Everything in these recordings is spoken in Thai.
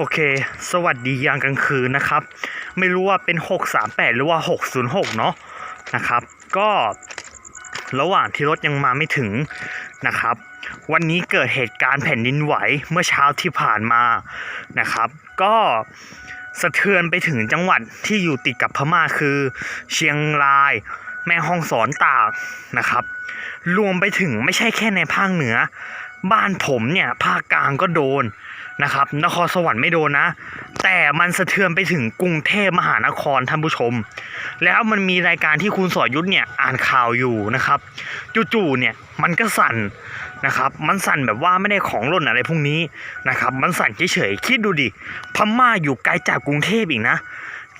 โอเค สวัสดียามกลางคืนนะครับ ไม่รู้ว่าเป็น 638 หรือว่า 606 เนาะนะครับ ก็ระหว่างที่รถยังมาไม่ถึงนะครับ วันนี้เกิดเหตุการณ์แผ่นดินไหวเมื่อเช้าที่ผ่านมานะครับ ก็สะเทือนไปถึงจังหวัดที่อยู่ติดกับพม่าคือ เชียงราย แม่ฮ่องสอนตากนะครับ รวมไปถึงไม่ใช่แค่ในภาคเหนือ บ้านผมเนี่ยภาคกลางก็โดน นะครับ นครสวรรค์ไม่โดนนะ แต่มันสะเทือนไปถึงกรุงเทพมหานครท่านผู้ชม แล้วมันมีรายการที่คุณสอยุทธเนี่ยอ่านข่าวอยู่นะครับจู่ๆเนี่ยมันก็สั่นนะครับมันสั่นแบบว่าไม่ได้ของหล่นอะไรพวกนี้นะครับมันสั่นเฉยๆคิดดูดิพม่าอยู่ไกลจากกรุงเทพอีกนะ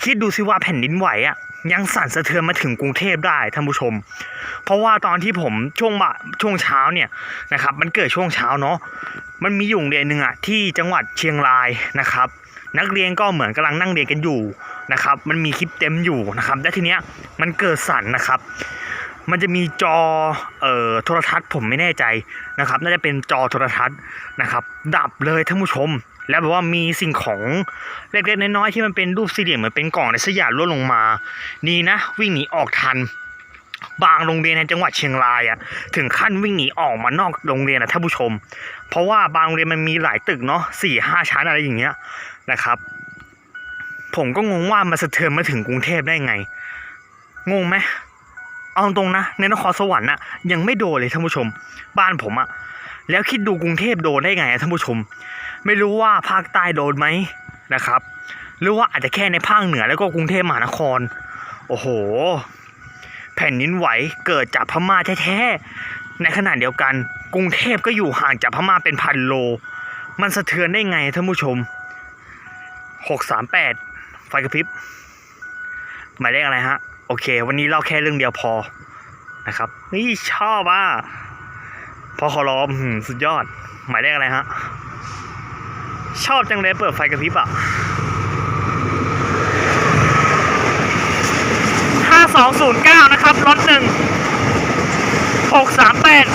คิดดูสิว่าแผ่นดินไหวอะ่ะ ยังสั่นสะเทือนมาถึงกรุงเทพได้ท่านผู้ชม เพราะว่าตอนที่ผมช่วงบ่าช่วงเช้าเนี่ยนะครับ มันเกิดช่วงเช้าเนาะมันมีอยู่โรงเรียนหนึ่งอะที่จังหวัดเชียงรายนะครับ นักเรียนก็เหมือนกำลังนั่งเรียนกันอยู่นะครับ มันมีคลิปเต็มอยู่นะครับและทีเนี้ยมันเกิดสั่นนะครับ มันจะมีจอเอ่อโทรทัศน์ผมไม่แน่ใจนะครับ น่าจะเป็นจอโทรทัศน์นะครับ ดับเลยท่านผู้ชม แล้วแบบว่ามีสิ่งของเล็กๆน้อยๆที่มันเป็นรูปสี่เหลี่ยมเหมือนเป็นกล่องในสยามร่วงลงมานี่นะ วิ่งหนีออกทัน บางโรงเรียนในจังหวัดเชียงรายอะถึงขั้นวิ่งหนีออกมานอกโรงเรียนนะท่านผู้ชม เพราะว่าบางโรงเรียนมันมีหลายตึกเนาะสี่ห้าชั้นอะไรอย่างเงี้ยนะครับ ผมก็งงว่ามันสะเทือนมาถึงกรุงเทพได้ไง งงไหมเอาตรงนะในนครสวรรค์น่ะยังไม่โดนเลยท่านผู้ชม บ้านผมอะแล้วคิดดูกรุงเทพโดนได้ไงท่านผู้ชม ไม่รู้ว่าภาคใต้โดนไหมนะครับ หรือว่าอาจจะแค่ในภาคเหนือแล้วก็กรุงเทพมหานคร โอ้โห แผ่นดินไหวเกิดจากพม่าแท้ๆในขณะเดียวกัน กรุงเทพก็อยู่ห่างจากพม่าเป็นพันโล มันสะเทือนได้ไงท่านผู้ชม 638 ไฟกระพริบหมายเลขอะไรฮะ โอเค วันนี้เล่าแค่เรื่องเดียวพอนะครับ นี่ชอบอะพอขอรอมสุดยอด หมายเลขอะไรฮะ ชอบจังเลยเปิดไฟกระพริบอะห้าสองศูนย์เก้านะครับรถหนึ่งหกสามแปด